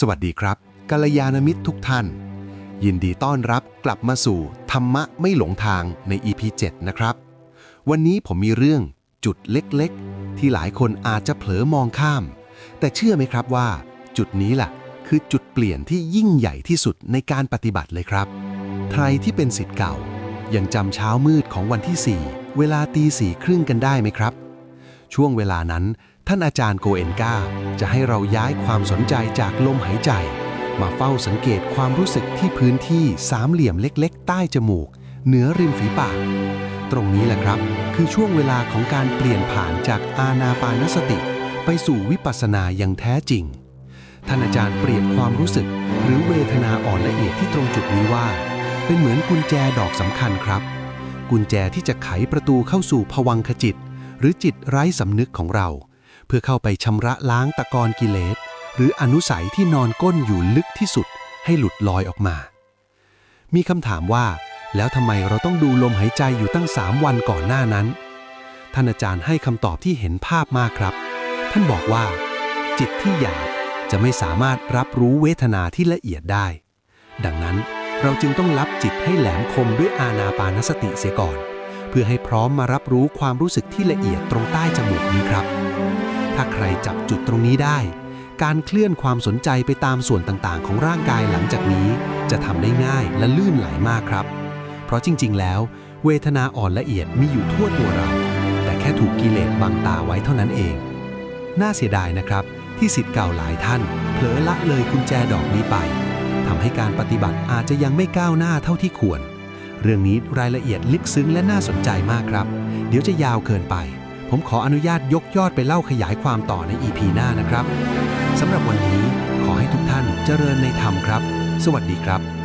สวัสดีครับกัลยาณมิตรทุกท่าน ยินดีต้อนรับกลับมาสู่ ธรรมะไม่หลงทางใน EP 7 นะครับ วันนี้ผมมีเรื่องจุดเล็กๆ ที่หลายคนอาจจะเผลอมองข้าม แต่เชื่อไหมครับว่า จุดนี้ล่ะ คือจุดเปลี่ยนที่ยิ่งใหญ่ที่สุดในการปฏิบัติเลยครับ ใครที่เป็นสิทธิ์เก่ายังจำเช้ามืดของวันที่ 4 เวลาตีสี่ครึ่งกันได้ไหมครับ ช่วงเวลานั้น ท่านอาจารย์โกเอนกาจะให้เราย้ายความสนใจจากลมหายใจ มาเฝ้าสังเกตความรู้สึกที่พื้นที่สามเหลี่ยมเล็กๆ ใต้จมูก เหนือริมฝีปาก ตรงนี้แหละครับ คือช่วงเวลาของการเปลี่ยนผ่านจากอาณาปานสติ ไปสู่วิปัสสนาอย่างแท้จริง ท่านอาจารย์เปรียบความรู้สึก หรือเวทนาอ่อนละเอียดที่ตรงจุดนี้ว่า เป็นเหมือนกุญแจดอกสำคัญครับ กุญแจที่จะไขประตูเข้าสู่ภวังคจิต หรือจิตไร้สำนึกของเรา เพื่อเข้าไปชำระล้างตะกอนกิเลส หรืออนุสัยที่นอนก้นอยู่ลึกที่สุดให้หลุดลอยออกมา มีคำถามว่า แล้วทำไมเราต้องดูลมหายใจอยู่ตั้งสามวันก่อนหน้านั้น ท่านอาจารย์ให้คำตอบที่เห็นภาพมากครับ ท่านบอกว่า จิตที่หยาบจะไม่สามารถรับรู้เวทนาที่ละเอียดได้ ดังนั้นเราจึงต้องรับจิตให้แหลมคมด้วยอาณาปานสติเสียก่อนเพื่อให้พร้อมมารับรู้ความรู้สึกที่ละเอียดตรงใต้จมูกนี้ครับ ถ้าใครจับจุดตรงนี้ได้ การเคลื่อนความสนใจไปตามส่วนต่างๆ ของร่างกายหลังจากนี้ จะทำได้ง่ายและลื่นไหลมากครับ เพราะจริง ๆ แล้ว เวทนาอ่อนละเอียดมีอยู่ทั่วตัวเรา แต่แค่ถูกกิเลสบังตาไว้เท่านั้นเอง น่าเสียดายนะครับที่สิทธิ์เก่าหลายท่าน เผลอละเลยกุญแจดอกนี้ไปทำให้การปฏิบัติอาจจะยังไม่ก้าวหน้าเท่าที่ควร เรื่องนี้รายละเอียดลึกซึ้งและน่าสนใจมากครับ เดี๋ยวจะยาวเกินไป ผมขออนุญาตยกยอดไปเล่าขยายความต่อใน EP หน้านะครับสำหรับวันนี้ขอให้ทุกท่านเจริญในธรรมครับ สวัสดีครับ